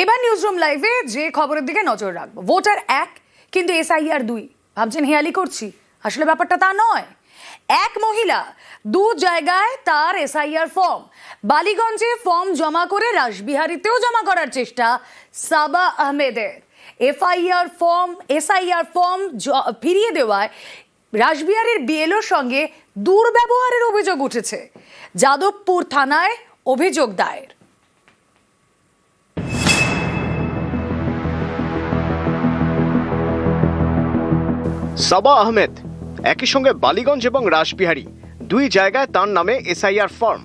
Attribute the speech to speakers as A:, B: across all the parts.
A: এবার নিউজরুম লাইভে যে খবরের দিকে নজর রাখব। ভোটার এক, কিন্তু এসআইআর দুই। ভাবছেন, হেয়ালি করছি। আসলে ব্যাপারটা তা নয়। এক মহিলা, দু জায়গায় তার এসআইআর ফর্ম বালিগঞ্জে ফর্ম জমা করে রাসবিহারীতেও জমা করার চেষ্টা সাবা আহমেদের। এফআইআর ফর্ম এসআইআর ফর্ম ফিরিয়ে দেওয়ায় রাসবিহারের বিএলওর সঙ্গে দুর্ব্যবহারের অভিযোগ উঠেছে। যাদবপুর থানায় অভিযোগ দায়ের।
B: সাবা আহমেদ, একই সঙ্গে বালিগঞ্জ এবং রাসবিহারী, দুই জায়গায় তার নামে এসআইআর ফর্ম।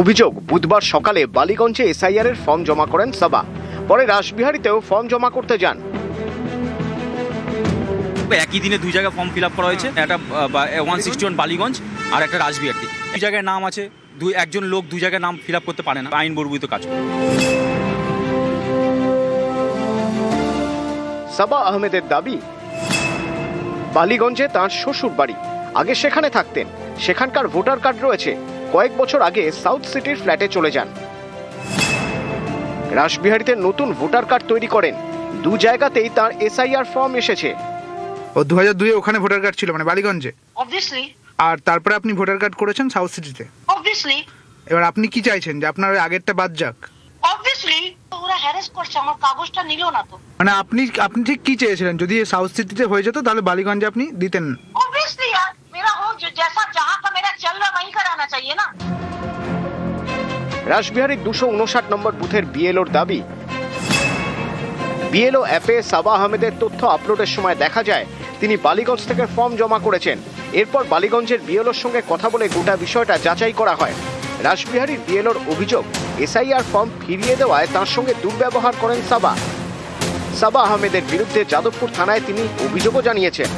B: অভিযোগ, বুধবার সকালে বালিগঞ্জে এসআইআর এর ফর্ম জমা করেন সাবা। পরে রাসবিহারীতেও ফর্ম জমা করতে যান।
C: একই দিনে দুই জায়গায় ফর্ম ফিল আপ করা হয়েছে। একটা ওয়ান সিক্সটি ওয়ান বালিগঞ্জ আর একটা রাসবিহারটি দুই জায়গায় নাম আছে। দুই একজন লোক দুই জায়গায় নাম ফিল আপ করতে পারে না। আইন বর্বিত কাজ করে।
B: সাবা আহমেদের দাবি বালিগঞ্জে তার শ্বশুর বাড়ি। আগে সেখানে থাকতেন। সেখানকার ভোটার কার্ড রয়েছে। কয়েক বছর আগে সাউথ সিটির ফ্ল্যাটে চলে যান। রাসবিহারীতে নতুন ভোটার কার্ড তৈরি করেন। দু জায়গাতেই তার এসআইআর ফর্ম এসেছে।
D: ও দু হাজার দুয়ে ওখানে ভোটার কার্ড ছিল মানে বালিগঞ্জে।
E: Obviously
D: আর তারপরে আপনি ভোটার কার্ড করেছেন সাউথ সিটিতে
E: অবভিয়াসলি
D: এবার আপনি কি চাইছেন? যে আপনার আগেরটা বাদ যাক।
E: অবভিয়াসলি ওরা হ্যারাস করছে আমার কাগজটা নিল না তো।
D: মানে আপনি আপনি ঠিক কি চেয়েছিলেন? যদি সাউথ সিটিতে হয়ে যেত তাহলে বালিগঞ্জে আপনি দিতেন।
E: অবভিয়াসলি মেরা হো জেসা জাহা কা মেরা চল রহা ওয়াহি করানা চাইয়ে না
B: রাসবিহারের দুশো উনষাট নম্বর বুথের বিএলওর দাবি বিএলও অ্যাপে সাবা আহমেদের তথ্য আপলোডের সময় দেখা যায় তিনি বালিগঞ্জ থেকে ফর্ম জমা করেছেন। এরপর বালিগঞ্জের বিএলওর সঙ্গে কথা বলে গোটা বিষয়টা যাচাই করা হয়। রাসবিহারীর বিএলওর অভিযোগ, এসআইআর ফর্ম ফিরিয়ে দেওয়ায় তার সঙ্গে দুর্ব্যবহার করেন সাবা। সাবা আহমেদের বিরুদ্ধে যাদবপুর থানায় তিনি অভিযোগও জানিয়েছেন।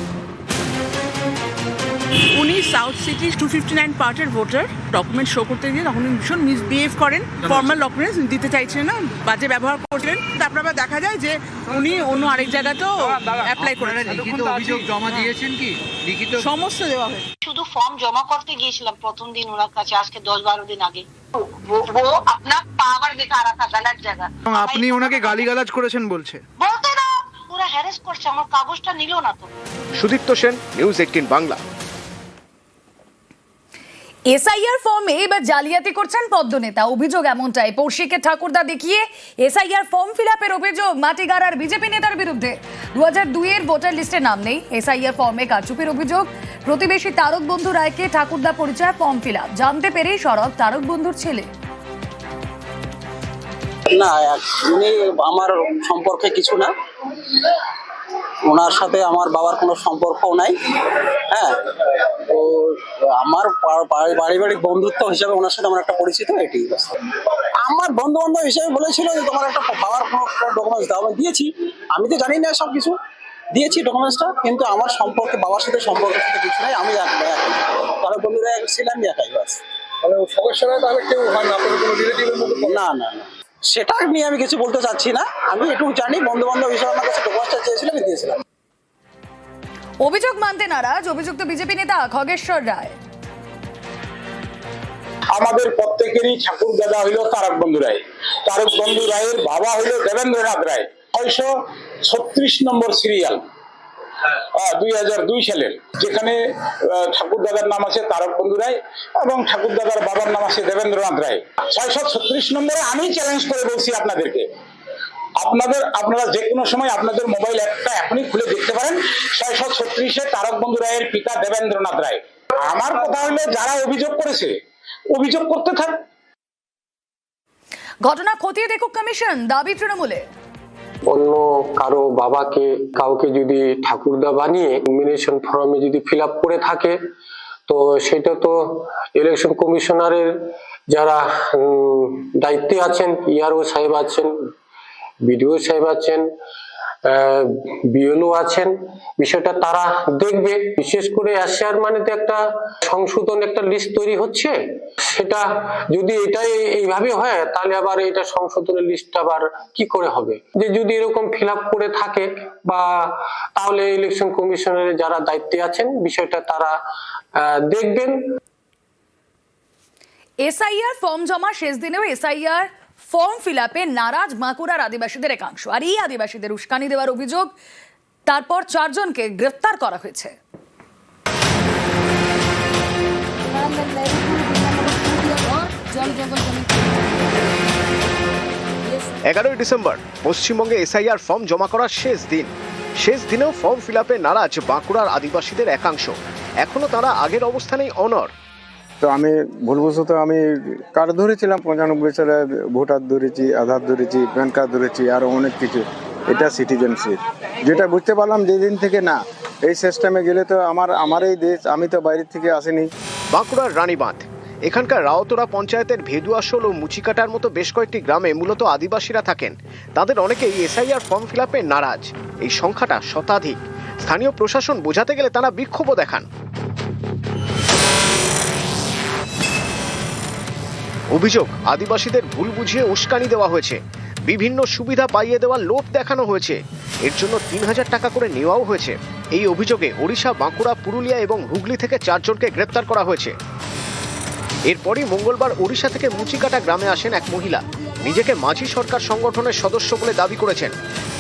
F: South city two fifty nine পার্টের ভোটার ডকুমেন্ট শো করতে গিয়ে তখন ভীষণ মিসবিহেভ করেন। ফর্মাল ডকুমেন্টস দিতে চাইছেন না বাজে ব্যবহার করছিলেন। তারপর আবার দেখা যায় যে উনি অন্য আরেক জায়গাতেও অ্যাপ্লাই করে
G: লিখিত অভিযোগ জমা দিয়েছেন কি? লিখিত
F: সমস্ত দেওয়া হয়েছে।
E: শুধু ফর্ম জমা করতে গিয়েছিলাম প্রথম দিন ওনার কাছে আজকে দশ বারো দিন আগে। ও আপনার পাওয়ার দেখা রাখা গালার
D: জায়গা। আপনি ওনাকে গালিগালাজ করেছেন বলছে।
E: বলতে না ওরা হ্যারেস করছে আমার কাগজটা নিল না তো।
B: Sudipta Sen News Eighteen Bangla.
A: SIR ফর্মে এবার জালিয়াতি করছেন পদ্মনেতা। অভিযোগ এমনটাই। পড়শিকে ঠাকুরদা দেখিয়ে এসআইআর ফর্ম ফিল আপের অভিযোগ মাটিগাড়ার বিজেপি নেতার বিরুদ্ধে। দু হাজার দুইয়ের ভোটার লিস্টে নাম নেই। এসআইআর ফর্মে কারচুপির অভিযোগ। প্রতিবেশী তারক বন্ধু রায়কে ঠাকুরদা পরিচয় ফর্ম ফিল আপ জানতে পেরেই সরব তারক বন্ধুর ছেলে।
H: না উনি আমার সম্পর্কে কিছু না। ওনার সাথে আমার বাবার কোনো সম্পর্কও নাই হ্যাঁ? তো আমার পারিবারিক বন্ধুত্ব হিসাবে ওনার সাথে আমার একটা পরিচিত এটি। আমার বন্ধু বান্ধব হিসেবে বলেছিল যে তোমার একটা বাবার কোনো ডকুমেন্টস দাও। আমি দিয়েছি। আমি তো জানি না সব কিছু দিয়েছি ডকুমেন্টসটা কিন্তু আমার সম্পর্কে বাবার সাথে সম্পর্কের সাথে কিছু নাই আমি এক- একাই তাহলে বন্ধুরা এক ছিলাম একাই বাস না না না সেটা নিয়ে আমি কিছু বলতে চাচ্ছি না। আমি একটু জানি বন্ধু বান্ধব হিসেবে আমার কাছে ডকুমেন্টসটা চেয়েছিল আমি দিয়েছিলাম
A: অভিযোগ মানতে নারাজ অভিযুক্ত বিজেপি নেতা খগেশ্বর রায়।
I: আমাদের প্রত্যেকেরই ঠাকুর দাদা হইল তারক বন্ধু রায়। তারক বন্ধু রায়ের বাবা হইল দেবেন্দ্রনাথ রায়। ছয়শো ছত্রিশ নম্বর সিরিয়াল দুই হাজার দুই সালের যেখানে ঠাকুর দাদার নাম আছে তারক বন্ধু রায় এবং ঠাকুর দাদার বাবার নাম আছে দেবেন্দ্রনাথ রায়। ছয়শো ছত্রিশ নম্বরে আমি চ্যালেঞ্জ করে বলছি আপনাদেরকে। আপনাদের আপনারা যে কোনো সময় আপনাদের মোবাইল অ্যাপটা এখনই খুলে দেখতে পারেন। ছয়শো ছত্রিশে তারক বন্ধু রায়ের পিতা দেবেন্দ্রনাথ রায়। আমার কথা হলো যারা অভিযোগ করেছে অভিযোগ করতে থাক।
A: ঘটনা খতিয়ে দেখুক কমিশন দাবি তৃণমূলে
J: অন্য কারও বাবাকে কাউকে যদি ঠাকুরদা বানিয়ে নমিনেশন ফর্মে যদি ফিল আপ করে থাকে তো সেটা তো ইলেকশন কমিশনারের যারা দায়িত্বে আছেন ইয়ারও সাহেব আছেন বিডিও সাহেব আছেন বিএলও আছেন, বিষয়টা তারা দেখবে। বিশেষ করে এশিয়ার মানে তো একটা সংশোধন একটা লিস্ট তৈরি হচ্ছে। সেটা যদি এটাই এইভাবে হয়, তাহলে আবার এটা সংশোধনের লিস্টটা আবার কি করে হবে? যে যদি এরকম ফিল করে থাকে বা তাহলে ইলেকশন কমিশনের যারা দায়িত্বে আছেন, বিষয়টা তারা দেখবেন।
A: এসআইআর ফর্ম জমা শেষ দিনেও এসআইআর ফর্ম ফিল আপে নারাজ বাঁকুড়ার আদিবাসীদের একাংশ। আর এই আদিবাসীদের উস্কানি দেওয়ার অভিযোগ, তারপর চারজনকে গ্রেফতার করা হয়েছে।
B: এগারোই ডিসেম্বর, পশ্চিমবঙ্গে এসআইআর ফর্ম জমা করার শেষ দিন। শেষ দিনেও ফর্ম ফিল আপে নারাজ বাঁকুড়ার আদিবাসীদের একাংশ। এখনও তারা আগের অবস্থানেই অনর।
K: তো আমি ভুলবশত আমি কার্ড ধরেছিলাম, পঁচানব্বই সালে ভোটার ধরেছি, আধার ধরেছি, প্যান কার্ড ধরেছি আরও অনেক কিছু। এটা সিটিজেনশিপ। যেটা বুঝতে পারলাম যেদিন থেকে না, এই সিস্টেমে গেলে তো আমার আমার এই দেশ, আমি তো বাইরের থেকে আসিনি।
B: বাঁকুড়ার রানীবাঁধ। এখানকার রাওতোরা পঞ্চায়েতের ভেদুয়াশোল ও মুচিকাটার মতো বেশ কয়েকটি গ্রামে মূলত আদিবাসীরা থাকেন। তাদের অনেকেই এসআইআর ফর্ম ফিল আপে নারাজ। এই সংখ্যাটা শতাধিক। স্থানীয় প্রশাসন বোঝাতে গেলে তারা বিক্ষোভও দেখান। অভিযোগ, আদিবাসীদের ভুল বুঝিয়ে উস্কানি দেওয়া হয়েছে। বিভিন্ন সুবিধা পাইয়ে দেওয়ার লোভ দেখানো হয়েছে। এর জন্য তিন হাজার টাকা করে নেওয়াও হয়েছে। এই অভিযোগে ওড়িশা, বাঁকুড়া, পুরুলিয়া এবং হুগলি থেকে চারজনকে গ্রেপ্তার করা হয়েছে। এরপরই মঙ্গলবার ওড়িশা থেকে মুচিকাটা গ্রামে আসেন এক মহিলা। নিজেকে মাঝি সরকার সংগঠনের সদস্য বলে দাবি করেছেন।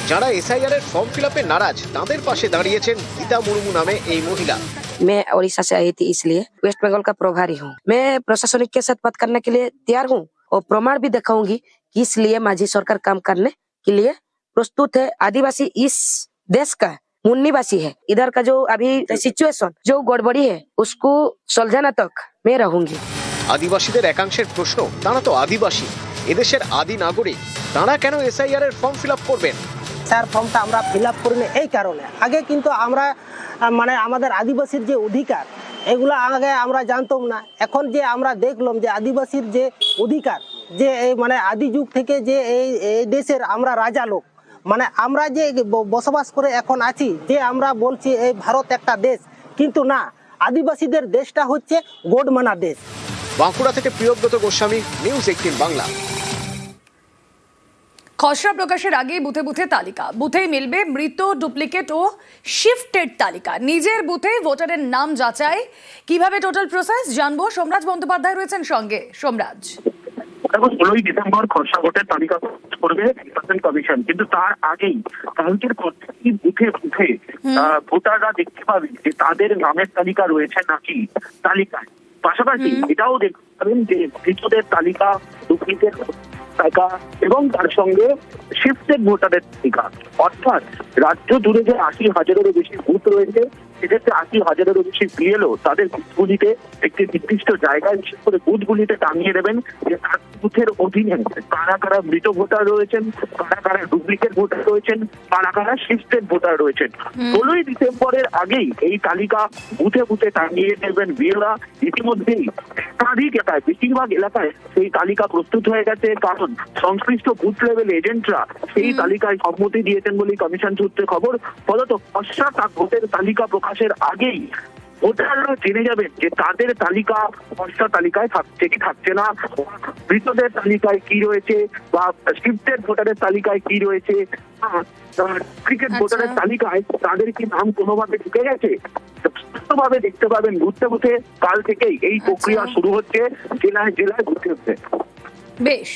B: যারা এসআইআর এর ফর্ম ফিল আপে নারাজ, তাদের পাশে দাঁড়িয়েছেন গীতা মুর্মু নামে এই মহিলা।
L: मैं उड़ीसा से आई थी इसलिए वेस्ट बंगाल का प्रभारी हूँ मैं प्रशासनिक के साथ बात करने के लिए तैयार हूँ और प्रमाण भी दिखाऊंगी कि इसलिए माझी सरकार काम करने के लिए प्रस्तुत है आदिवासी इस देश का मूल निवासी है इधर का जो अभी सिचुएशन जो गड़बड़ी है उसको सुलझाना तक मैं रहूंगी
B: আদিবাসীদের একাংশের প্রশ্ন তারা তো আদিবাসী এদেশের আদি নাগরিক তারা কেন এসআইআর এর ফর্ম ফিল আপ করবেন
M: স্যার ফর্মটা আমরা ফিল আপ করি এই কারণে। আগে কিন্তু আমরা মানে আমাদের আদিবাসীর যে অধিকার, এগুলো আগে আমরা জানতাম না। এখন যে আমরা দেখলাম যে আদিবাসীর যে অধিকার, যে এই মানে আদি যুগ থেকে যে এই এই দেশের আমরা রাজা লোক মানে আমরা যে বসবাস করে এখন আছি, যে আমরা বলছি এই ভারত একটা দেশ, কিন্তু না, আদিবাসীদের দেশটা হচ্ছে গোডমানা দেশ।
B: বাঁকুড়া থেকে প্রিয়ব্রত গোস্বামী, নিউজ এইটিন বাংলা।
A: খসড়া প্রকাশের আগেই বুথে বুথে তালিকা। বুথেই মিলবে মৃত ডুপ্লিকেট ও শিফটেড তালিকা। নিজের বুথে ভোটারের নাম যাচাই। কীভাবে টোটাল প্রসেস জানব সোমরাজ বন্দ্যোপাধ্যায় রয়েছেন সঙ্গে। সোমরাজ।
I: ষোলোই ডিসেম্বর খসড়া ভোটের তালিকা করবে নির্বাচন কমিশন। কিন্তু তার আগেই কালকের প্রত্যেকটি বুথে বুথে ভোটাররা দেখতে পাবে যে তাদের নামের তালিকা রয়েছে নাকি তালিকায়। পাশাপাশি এটাও দেখতে পাবেন যে মৃতদের তালিকা ডুপ্লিকেট টাকা এবং তার সঙ্গে শিফটেড ভোটারের তালিকা অর্থাৎ রাজ্য জুড়ে যে আশি হাজারেরও বেশি ভোট রয়েছে সেক্ষেত্রে আশি হাজারেরও বেশি বিএলও তাদের বুথগুলিতে একটি নির্দিষ্ট জায়গায় বিশেষ করে বুথগুলিতে টাঙিয়ে দেবেন যে তার বুথের অধীনে কারা কারা মৃত ভোটার রয়েছেন কারা কারা ডুপ্লিকেট ভোটার রয়েছেন কারা কারা শিফটেড ভোটার রয়েছেন। ষোলোই ডিসেম্বরের আগেই এই তালিকা বুথে বুথে টাঙিয়ে দেবেন বিএলরা ইতিমধ্যেই একাধিক এলাকায় বেশিরভাগ এলাকায় সেই তালিকা প্রস্তুত হয়ে গেছে কারণ সংশ্লিষ্ট বুথ লেভেল এজেন্টরা সেই তালিকায় সম্মতি দিয়েছেন বলেই কমিশন সূত্রে খবর। ফলত খসড়া ভোটের তালিকা প্রকাশের আগেই ভোটাররা জেনে যাবেন যে তাদের তালিকা খসড়া তালিকায় থাকছে কি থাকছে না মৃতদের তালিকায় কি রয়েছে বা শিফটেড ভোটারের তালিকায় কি রয়েছে ক্রিকেট
A: আচ্ছা।
I: ভোটারের তালিকায় তাদের কি নাম কোনোভাবে ঢুকে গেছে স্পষ্টভাবে দেখতে পাবেন ঘুরতে ঘুরতে কাল থেকেই এই প্রক্রিয়া
A: আচ্ছা।
I: শুরু হচ্ছে জেলায় জেলায় ঘুরতে হচ্ছে
A: বেশ